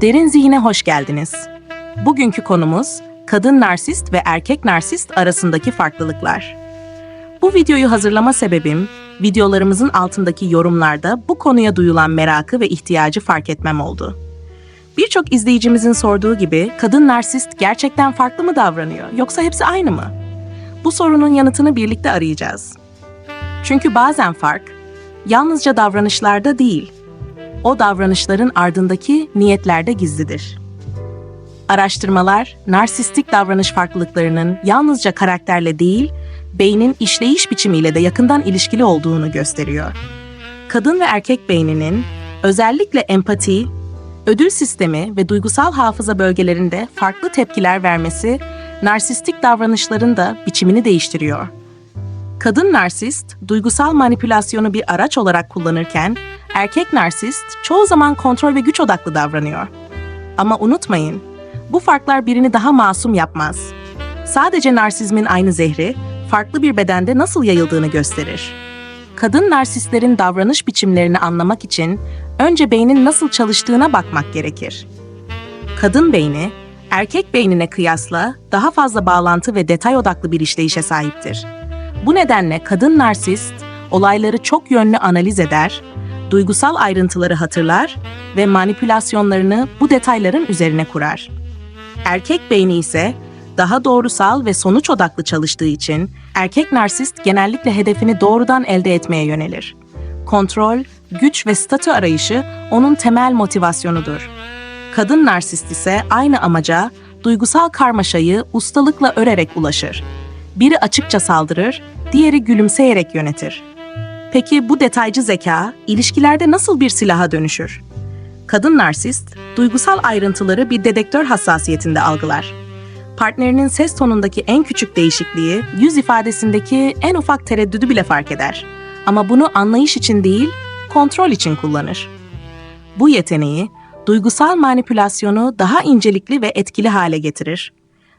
Derin Zihine hoş geldiniz. Bugünkü konumuz kadın narsist ve erkek narsist arasındaki farklılıklar. Bu videoyu hazırlama sebebim, videolarımızın altındaki yorumlarda bu konuya duyulan merakı ve ihtiyacı fark etmem oldu. Birçok izleyicimizin sorduğu gibi kadın narsist gerçekten farklı mı davranıyor yoksa hepsi aynı mı? Bu sorunun yanıtını birlikte arayacağız. Çünkü bazen fark yalnızca davranışlarda değil, o davranışların ardındaki niyetlerde gizlidir. Araştırmalar, narsistik davranış farklılıklarının yalnızca karakterle değil, beynin işleyiş biçimiyle de yakından ilişkili olduğunu gösteriyor. Kadın ve erkek beyninin özellikle empati, ödül sistemi ve duygusal hafıza bölgelerinde farklı tepkiler vermesi, narsistik davranışların da biçimini değiştiriyor. Kadın narsist, duygusal manipülasyonu bir araç olarak kullanırken, erkek narsist çoğu zaman kontrol ve güç odaklı davranıyor. Ama unutmayın, bu farklar birini daha masum yapmaz. Sadece narsizmin aynı zehri, farklı bir bedende nasıl yayıldığını gösterir. Kadın narsistlerin davranış biçimlerini anlamak için önce beynin nasıl çalıştığına bakmak gerekir. Kadın beyni, erkek beynine kıyasla daha fazla bağlantı ve detay odaklı bir işleyişe sahiptir. Bu nedenle kadın narsist olayları çok yönlü analiz eder, duygusal ayrıntıları hatırlar ve manipülasyonlarını bu detayların üzerine kurar. Erkek beyni ise daha doğrusal ve sonuç odaklı çalıştığı için erkek narsist genellikle hedefini doğrudan elde etmeye yönelir. Kontrol, güç ve statü arayışı onun temel motivasyonudur. Kadın narsist ise aynı amaca, duygusal karmaşayı ustalıkla örerek ulaşır. Biri açıkça saldırır, diğeri gülümseyerek yönetir. Peki bu detaycı zeka ilişkilerde nasıl bir silaha dönüşür? Kadın narsist, duygusal ayrıntıları bir dedektör hassasiyetinde algılar. Partnerinin ses tonundaki en küçük değişikliği, yüz ifadesindeki en ufak tereddüdü bile fark eder. Ama bunu anlayış için değil, kontrol için kullanır. Bu yeteneği, duygusal manipülasyonu daha incelikli ve etkili hale getirir.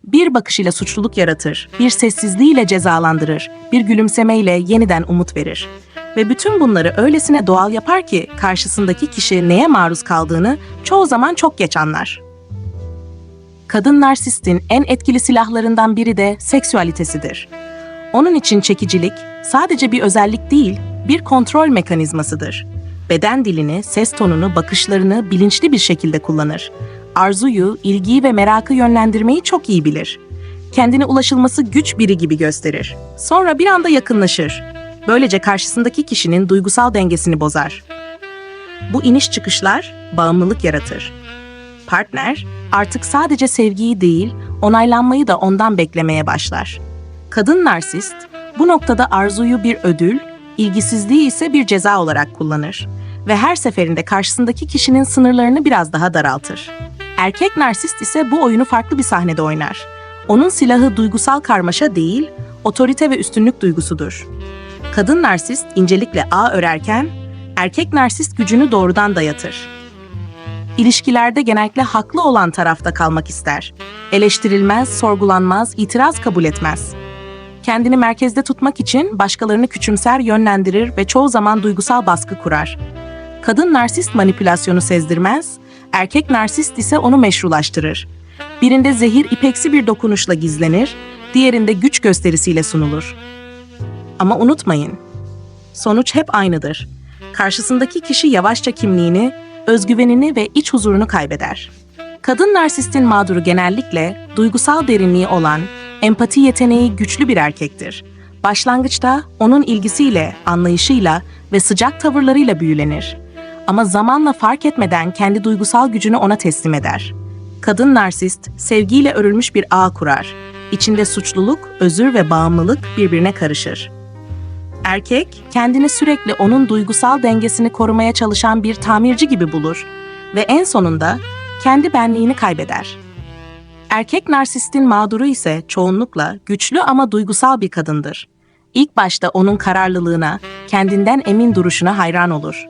Bir bakışıyla suçluluk yaratır, bir sessizliğiyle cezalandırır, bir gülümsemeyle yeniden umut verir. Ve bütün bunları öylesine doğal yapar ki karşısındaki kişi neye maruz kaldığını çoğu zaman çok geç anlar. Kadın narsistin en etkili silahlarından biri de seksüalitesidir. Onun için çekicilik sadece bir özellik değil, bir kontrol mekanizmasıdır. Beden dilini, ses tonunu, bakışlarını bilinçli bir şekilde kullanır. Arzuyu, ilgiyi ve merakı yönlendirmeyi çok iyi bilir. Kendine ulaşılması güç biri gibi gösterir. Sonra bir anda yakınlaşır. Böylece karşısındaki kişinin duygusal dengesini bozar. Bu iniş çıkışlar bağımlılık yaratır. Partner artık sadece sevgiyi değil, onaylanmayı da ondan beklemeye başlar. Kadın narsist bu noktada arzuyu bir ödül, ilgisizliği ise bir ceza olarak kullanır ve her seferinde karşısındaki kişinin sınırlarını biraz daha daraltır. Erkek narsist ise bu oyunu farklı bir sahnede oynar. Onun silahı duygusal karmaşa değil, otorite ve üstünlük duygusudur. Kadın narsist incelikle ağ örerken, erkek narsist gücünü doğrudan dayatır. İlişkilerde genellikle haklı olan tarafta kalmak ister. Eleştirilmez, sorgulanmaz, itiraz kabul etmez. Kendini merkezde tutmak için başkalarını küçümser, yönlendirir ve çoğu zaman duygusal baskı kurar. Kadın narsist manipülasyonu sezdirmez, erkek narsist ise onu meşrulaştırır. Birinde zehir ipeksi bir dokunuşla gizlenir, diğerinde güç gösterisiyle sunulur. Ama unutmayın, sonuç hep aynıdır. Karşısındaki kişi yavaşça kimliğini, özgüvenini ve iç huzurunu kaybeder. Kadın narsistin mağduru genellikle duygusal derinliği olan, empati yeteneği güçlü bir erkektir. Başlangıçta onun ilgisiyle, anlayışıyla ve sıcak tavırlarıyla büyülenir. Ama zamanla fark etmeden kendi duygusal gücünü ona teslim eder. Kadın narsist, sevgiyle örülmüş bir ağ kurar. İçinde suçluluk, özür ve bağımlılık birbirine karışır. Erkek, kendini sürekli onun duygusal dengesini korumaya çalışan bir tamirci gibi bulur ve en sonunda kendi benliğini kaybeder. Erkek narsistin mağduru ise çoğunlukla güçlü ama duygusal bir kadındır. İlk başta onun kararlılığına, kendinden emin duruşuna hayran olur.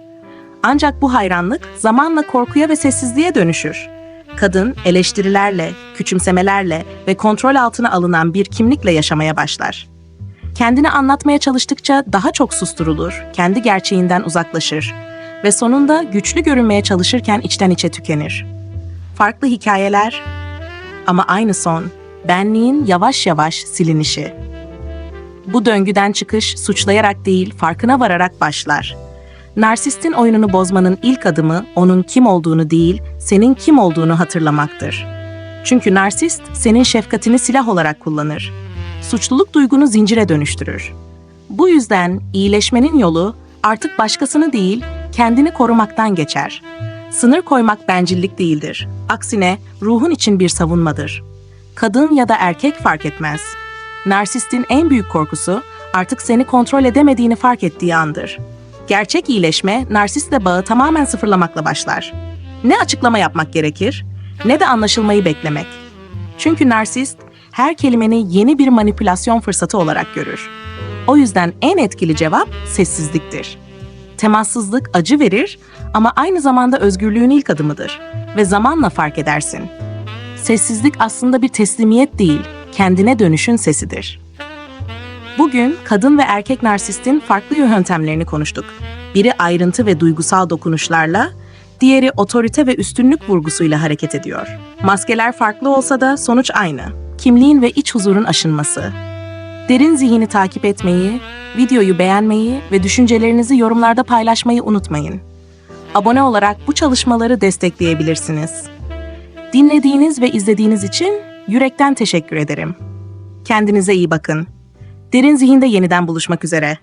Ancak bu hayranlık zamanla korkuya ve sessizliğe dönüşür. Kadın eleştirilerle, küçümsemelerle ve kontrol altına alınan bir kimlikle yaşamaya başlar. Kendini anlatmaya çalıştıkça daha çok susturulur, kendi gerçeğinden uzaklaşır ve sonunda güçlü görünmeye çalışırken içten içe tükenir. farklı hikayeler ama aynı son, benliğin yavaş yavaş silinişi. Bu döngüden çıkış suçlayarak değil, farkına vararak başlar. Narsistin oyununu bozmanın ilk adımı onun kim olduğunu değil, senin kim olduğunu hatırlamaktır. Çünkü narsist senin şefkatini silah olarak kullanır. Suçluluk duygunu zincire dönüştürür. Bu yüzden iyileşmenin yolu artık başkasını değil, kendini korumaktan geçer. Sınır koymak bencillik değildir. Aksine ruhun için bir savunmadır. Kadın ya da erkek fark etmez. Narsistin en büyük korkusu artık seni kontrol edemediğini fark ettiği andır. Gerçek iyileşme narsistle bağı tamamen sıfırlamakla başlar. Ne açıklama yapmak gerekir ne de anlaşılmayı beklemek. Çünkü narsist her kelimeni yeni bir manipülasyon fırsatı olarak görür. O yüzden en etkili cevap sessizliktir. Temassızlık acı verir ama aynı zamanda özgürlüğün ilk adımıdır ve zamanla fark edersin. Sessizlik aslında bir teslimiyet değil, kendine dönüşün sesidir. Bugün kadın ve erkek narsistin farklı yöntemlerini konuştuk. Biri ayrıntı ve duygusal dokunuşlarla, diğeri otorite ve üstünlük vurgusuyla hareket ediyor. Maskeler farklı olsa da sonuç aynı. Kimliğin ve iç huzurun aşınması. Derin zihni takip etmeyi, videoyu beğenmeyi ve düşüncelerinizi yorumlarda paylaşmayı unutmayın. Abone olarak bu çalışmaları destekleyebilirsiniz. Dinlediğiniz ve izlediğiniz için yürekten teşekkür ederim. Kendinize iyi bakın. Derin zihinde yeniden buluşmak üzere.